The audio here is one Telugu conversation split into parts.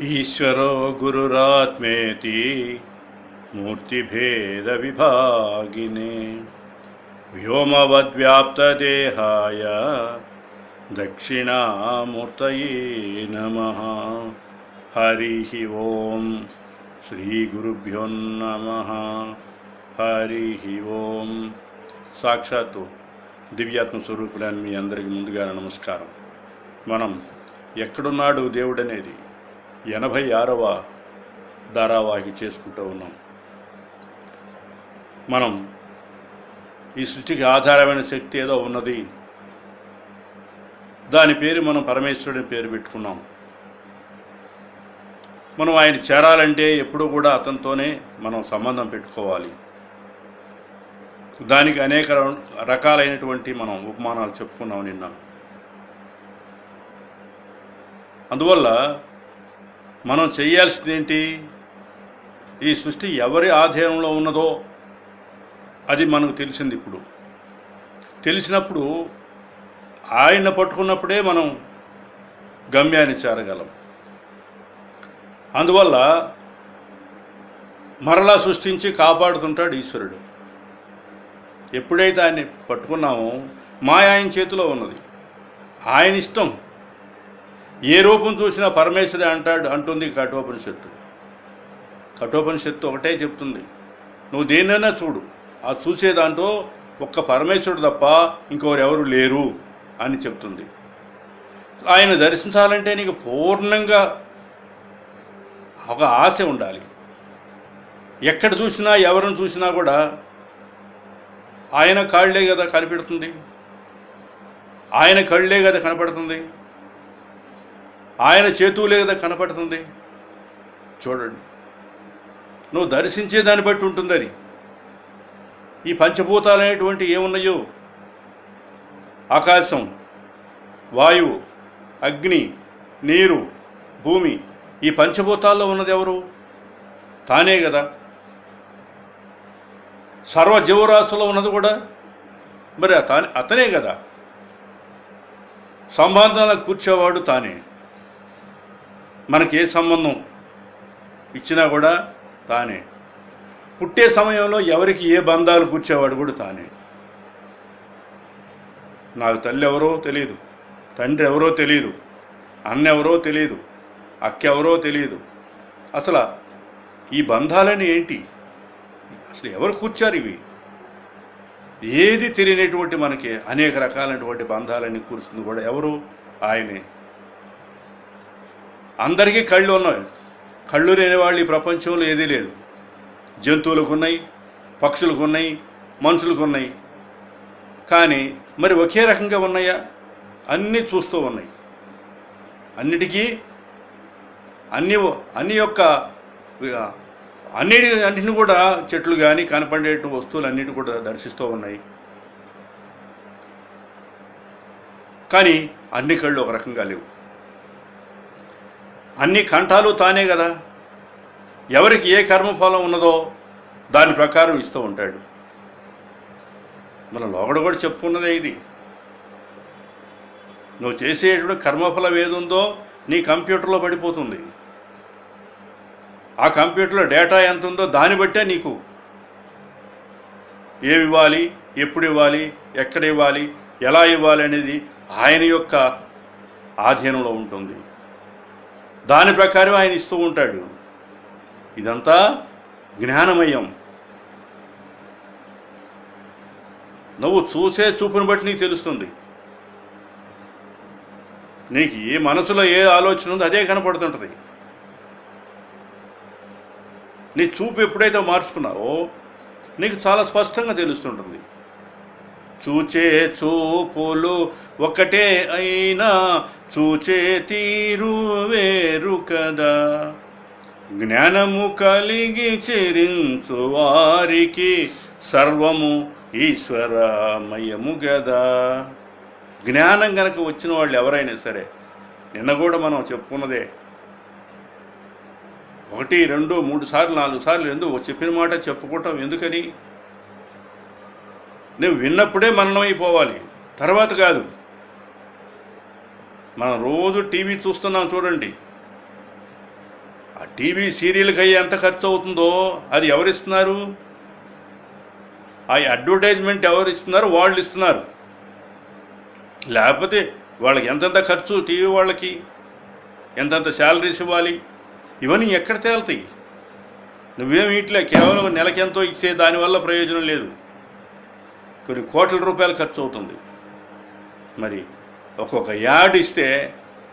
ఈశ్వరో గురురాత్మేతి మూర్తిభేదవిభాగినే వ్యోమవద్వ్యాప్తదేహాయ దక్షిణామూర్తయే నమ. హరి ఓం శ్రీ నమ. హరి ఓం. సాక్షాత్తు దివ్యాత్మ స్వరూపుడని మీ అందరికీ ముందుగా నమస్కారం. మనం ఎక్కడున్నాడు దేవుడనేది ఎనభై ఆరవ ధారావాహి చేసుకుంటూ ఉన్నాం. మనం ఈ సృష్టికి ఆధారమైన శక్తి ఏదో ఉన్నది. దాని పేరు మనం పరమేశ్వరుని పేరు పెట్టుకున్నాం. మనం ఆయన చేరాలంటే ఎప్పుడూ కూడా అతనితోనే మనం సంబంధం పెట్టుకోవాలి. దానికి అనేక రకాలైనటువంటి మనం ఉపమానాలు చెప్పుకున్నాం నిన్న. అందువల్ల మనం చేయాల్సింది ఏంటి ఈ సృష్టి ఎవరి ఆధీనంలో ఉన్నదో అది మనకు తెలిసింది ఇప్పుడు. తెలిసినప్పుడు ఆయన పట్టుకున్నప్పుడే మనం గమ్యాన్ని చేరగలం. అందువల్ల మరలా సృష్టించి కాపాడుతుంటాడు ఈశ్వరుడు. ఎప్పుడైతే ఆయన్ని పట్టుకున్నామో మాయ ఆయన చేతిలో ఉన్నది. ఆయన ఇష్టం. ఏ రూపం చూసినా పరమేశ్వరి అంటాడు అంటుంది కఠోపనిషత్తు. కఠోపనిషత్తు ఒకటే చెప్తుంది. నువ్వు దేన్నైనా చూడు ఆ చూసే దాంట్లో ఒక్క పరమేశ్వరుడు తప్ప ఇంకొకరు ఎవరు లేరు అని చెప్తుంది. ఆయన దర్శించాలంటే నీకు పూర్ణంగా ఒక ఆశ ఉండాలి. ఎక్కడ చూసినా ఎవరిని చూసినా కూడా ఆయన కాళ్ళే కదా కనిపెడుతుంది. ఆయన కళ్ళే కదా కనపడుతుంది. ఆయన చేతులే కదా కనపడుతుంది. చూడండి. నువ్వు దర్శించే దాన్ని బట్టి ఉంటుంది ఈ పంచభూతాలు అనేటువంటి ఏమున్నాయో? ఆకాశం వాయువు అగ్ని నీరు భూమి. ఈ పంచభూతాల్లో ఉన్నది ఎవరు? తానే కదా. సర్వ జీవరాశుల్లో ఉన్నది కూడా? మరి తానే అతనే కదా. సంబంధాలకు కూర్చోవాడు తానే. మనకి ఏ సంబంధం. ఇచ్చినా కూడా తానే. పుట్టే సమయంలో ఎవరికి ఏ బంధాలు కూర్చేవాడు కూడా తానే. నాకు తల్లి ఎవరో తెలియదు తండ్రి ఎవరో తెలియదు అన్నెవరో తెలియదు అక్కెవరో తెలియదు అసలు ఈ బంధాలని ఏంటి? అసలు ఎవరు కూర్చారు ఇవి? ఏది తెలియనటువంటి మనకి అనేక రకాలైనటువంటి బంధాలని కూర్చుంది కూడా ఎవరు? ఆయనే. అందరికీ కళ్ళు ఉన్నాయి. కళ్ళు లేని వాళ్ళు ఈ ప్రపంచంలో ఏదీ లేదు. జంతువులకు ఉన్నాయి పక్షులకు ఉన్నాయి మనుషులకు ఉన్నాయి కానీ మరి ఒకే రకంగా ఉన్నాయా? అన్నీ చూస్తూ ఉన్నాయి. అన్నిటికీ అన్ని అన్ని యొక్క అన్నిటి అన్నిటిని కూడా చెట్లు కానీ కనపడే వస్తువులు అన్నిటి కూడా దర్శిస్తూ ఉన్నాయి. కానీ అన్ని కళ్ళు ఒక రకంగా లేవు. అన్ని కంఠాలు తానే కదా. ఎవరికి ఏ కర్మఫలం ఉన్నదో దాని ప్రకారం ఇస్తూ ఉంటాడు. మన లోగడ కూడా చెప్పుకున్నదే ఇది. నువ్వు చేసేటువంటి కర్మఫలం ఏదుందో నీ కంప్యూటర్లో పడిపోతుంది. ఆ కంప్యూటర్లో డేటా ఎంత ఉందో దాన్ని బట్టే నీకు. ఏమి ఇవ్వాలి ఎప్పుడు ఇవ్వాలి ఎక్కడ ఇవ్వాలి ఎలా ఇవ్వాలి అనేది ఆయన యొక్క ఆధీనంలో ఉంటుంది. దాని ప్రకారం ఆయన ఇస్తూ ఉంటాడు. ఇదంతా జ్ఞానమయం. నువ్వు చూసే చూపుని బట్టి నీకు తెలుస్తుంది. నీకు ఏ మనసులో ఏ ఆలోచన ఉందో అదే కనపడుతుంటుంది. నీ చూపు ఎప్పుడైతే మార్చుకున్నావో నీకు చాలా స్పష్టంగా తెలుస్తుంటుంది. చూచే చూపులు ఒకటే అయినా చూచే తీరు వేరు కదా. జ్ఞానము కలిగి చెరించు వారికి సర్వము ఈశ్వరమయము గదా. జ్ఞానం గనక వచ్చిన వాళ్ళు ఎవరైనా సరే నిన్న కూడా మనం చెప్పుకున్నదే ఒకటి రెండు మూడు సార్లు నాలుగు సార్లు ఎందుకు చెప్పిన మాట చెప్పుకుంటాం? ఎందుకని? నువ్వు విన్నప్పుడే మననమైపోవాలి తర్వాత కాదు. మనం రోజు టీవీ చూస్తున్నాం చూడండి. ఆ టీవీ సీరియల్కి అయ్యి ఎంత ఖర్చు అవుతుందో అది ఎవరిస్తున్నారు? ఆ అడ్వర్టైజ్మెంట్ ఎవరు ఇస్తున్నారు వాళ్ళు ఇస్తున్నారు లేకపోతే వాళ్ళకి ఎంతెంత ఖర్చు టీవీ వాళ్ళకి? ఎంతెంత శాలరీస్ ఇవ్వాలి? ఇవన్నీ ఎక్కడ తేలుతాయి? నువ్వేం ఇట్లే కేవలం నెలకెంతో ఇచ్చే దానివల్ల ప్రయోజనం లేదు. కొన్ని కోట్ల రూపాయలు ఖర్చు అవుతుంది. మరి ఒక్కొక్క యాడ్ ఇస్తే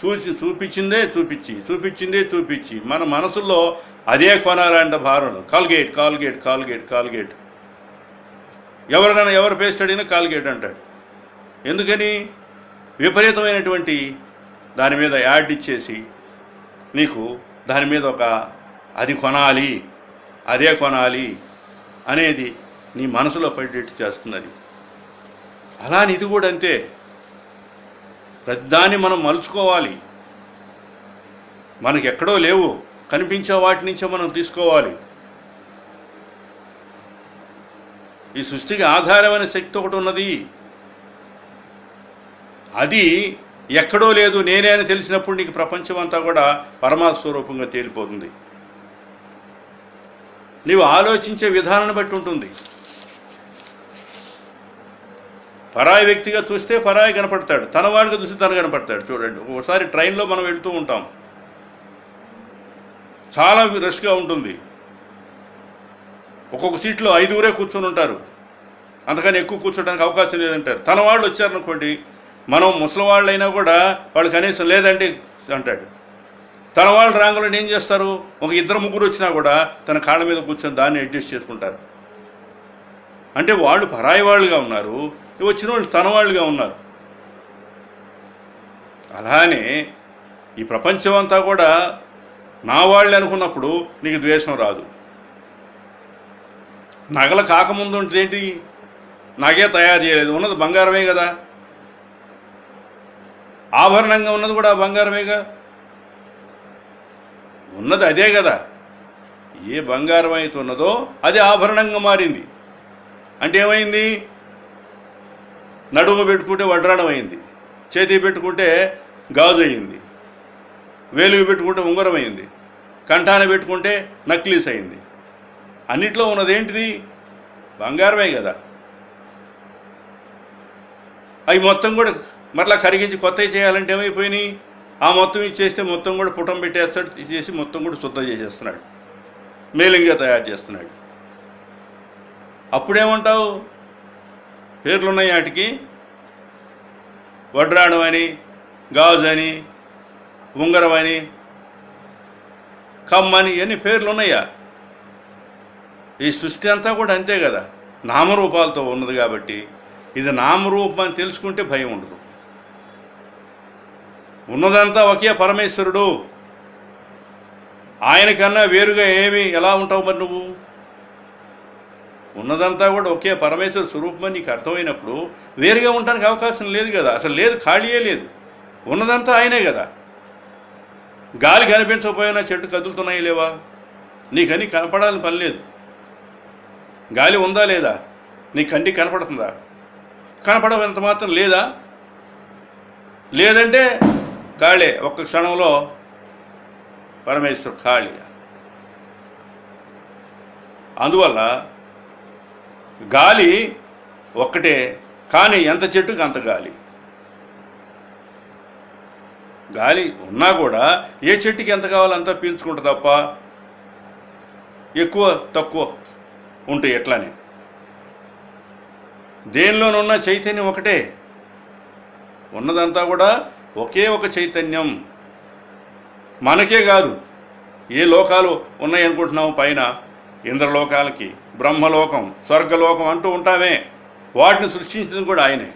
చూసి చూపించిందే చూపించి చూపించిందే చూపించి మన మనసులో అదే కొనాలంట భారం కాల్గేట్ కాల్గేట్ కాల్గేట్ కాల్గేట్. ఎవరినైనా ఎవరు పేస్ట్ అడిగినా కాల్గేట్ అంటాడు. ఎందుకని? విపరీతమైనటువంటి దాని మీద యాడ్ ఇచ్చేసి నీకు దాని మీద ఒక అది కొనాలి అదే కొనాలి అనేది నీ మనసులో పడేట్టు చేస్తున్నది. అలా ఇది కూడా అంతే. ప్రతిదాన్ని మనం మలుచుకోవాలి. మనకి ఎక్కడో లేవు. కనిపించే వాటి నుంచే మనం తీసుకోవాలి. ఈ సృష్టికి ఆధారమైన శక్తి ఒకటి ఉన్నది. అది ఎక్కడో లేదు నేనే అని తెలిసినప్పుడు నీకు ప్రపంచం అంతా కూడా పరమాత్మ స్వరూపంగా తేలిపోతుంది. నీవు ఆలోచించే విధానాన్ని బట్టి ఉంటుంది. పరాయి వ్యక్తిగా చూస్తే పరాయి కనపడతాడు. తన వాడిగా చూస్తే తను కనపడతాడు. చూడండి ఒకసారి ట్రైన్లో మనం వెళ్తూ ఉంటాం. చాలా రష్గా ఉంటుంది. ఒక్కొక్క సీట్లో ఐదుగురే కూర్చొని ఉంటారు. అంతకని ఎక్కువ కూర్చోడానికి అవకాశం లేదంటారు. తన వాళ్ళు వచ్చారనుకోండి మనం ముసలివాళ్ళైనా అయినా కూడా వాళ్ళు కనీసం లేదండి అంటాడు. తన వాళ్ళు రాంగులో ఏం చేస్తారు? ఒక ఇద్దరు ముగ్గురు వచ్చినా కూడా తన కాళ్ళ మీద కూర్చొని దాన్ని అడ్జస్ట్ చేసుకుంటారు. అంటే వాళ్ళు పరాయి వాళ్ళుగా ఉన్నారు. వచ్చిన వాళ్ళు తన వాళ్ళుగా ఉన్నారు. అలానే ఈ ప్రపంచం అంతా కూడా నా వాళ్ళు అనుకున్నప్పుడు నీకు ద్వేషం రాదు. నగలు కాకముందు ఉంటుంది ఏంటి? నగే తయారు చేయలేదు. ఉన్నది బంగారమే కదా. ఆభరణంగా ఉన్నది కూడా బంగారమేగా? ఉన్నది అదే కదా. ఏ బంగారం అయితే ఉన్నదో అది ఆభరణంగా మారింది. అంటే ఏమైంది? నడుము పెట్టుకుంటే వడ్రాణం అయింది. చేతి పెట్టుకుంటే గాజు అయింది. వేలుగు పెట్టుకుంటే ఉంగరం అయింది. కంఠాన పెట్టుకుంటే నక్లీస్ అయింది. అన్నిట్లో ఉన్నది ఏంటిది? బంగారమే కదా. అవి మొత్తం కూడా మరలా కరిగించి కొత్తవి చేయాలంటే ఏమైపోయినాయి? ఆ మొత్తం ఇచ్చేస్తే మొత్తం కూడా పుటం పెట్టేస్తాడు చేసి మొత్తం కూడా శుద్ధం చేసేస్తున్నాడు. మేలింగా తయారు చేస్తున్నాడు. అప్పుడేమంటావు? పేర్లు ఉన్నాయి వాటికి వడ్రాణం అని గాజు అని ఉంగరం అని కమ్మని ఇవన్నీ పేర్లు ఉన్నాయా ఈ సృష్టి అంతా కూడా అంతే కదా. నామరూపాలతో ఉన్నది కాబట్టి ఇది నామరూపం అని తెలుసుకుంటే భయం ఉండదు. ఉన్నదంతా ఒకే పరమేశ్వరుడు. ఆయన కన్నా వేరుగా ఏమి ఎలా ఉంటావు మరి నువ్వు? ఉన్నదంతా కూడా ఒకే పరమేశ్వర స్వరూపం నీకు అర్థమైనప్పుడు వేరుగా ఉండడానికి అవకాశం లేదు కదా. అసలు లేదు ఖాళీయే లేదు. ఉన్నదంతా ఆయనే కదా. గాలి కనిపించకపోయినా చెట్టు కదులుతున్నాయి లేవా? నీకని కనపడాలని పని లేదు. గాలి ఉందా లేదా? నీ కంటికి కనపడుతుందా? కనపడనంత మాత్రం లేదా? లేదంటే ఖాళీ ఒక్క క్షణంలో పరమేశ్వర్ ఖాళీ అందువల్ల గాలి ఒక్కటే కానీ ఎంత చెట్టుకి అంత గాలి. గాలి ఉన్నా కూడా ఏ చెట్టుకి ఎంత కావాలో అంత తప్ప ఎక్కువ తక్కువ ఉంటాయి ఎట్లానే. దేనిలోనున్న చైతన్యం ఒకటే. ఉన్నదంతా కూడా ఒకే ఒక చైతన్యం. మనకే కాదు. ఏ లోకాలు ఉన్నాయనుకుంటున్నాము పైన? ఇంద్రలోకాలకి బ్రహ్మలోకం స్వర్గలోకం అంటూ ఉంటామే. వాటిని సృష్టించింది కూడా ఆయనే.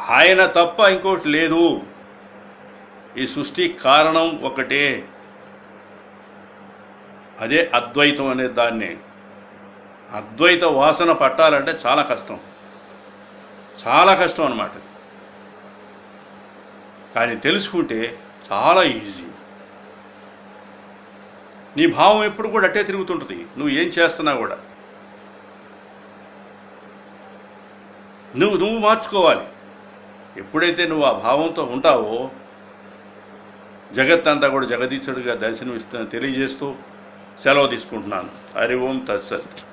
ఆయన తప్ప ఇంకోటి లేదు. ఈ సృష్టి కారణం ఒకటే. అదే అద్వైతం అనే దాన్ని. అద్వైత వాసన పట్టాలంటే చాలా కష్టం. చాలా కష్టం అన్నమాట. కానీ తెలుసుకుంటే చాలా ఈజీ. నీ భావం ఎప్పుడు కూడా అట్టే తిరుగుతుంటుంది. నువ్వు ఏం చేస్తున్నా కూడా. నువ్వు నువ్వు మార్చుకోవాలి. ఎప్పుడైతే నువ్వు ఆ భావంతో ఉంటావో జగత్తంతా కూడా జగదీశుడిగా దర్శనమిస్తుందని తెలియజేస్తూ సెలవు తీసుకుంటున్నాను. హరి ఓం తత్సత్.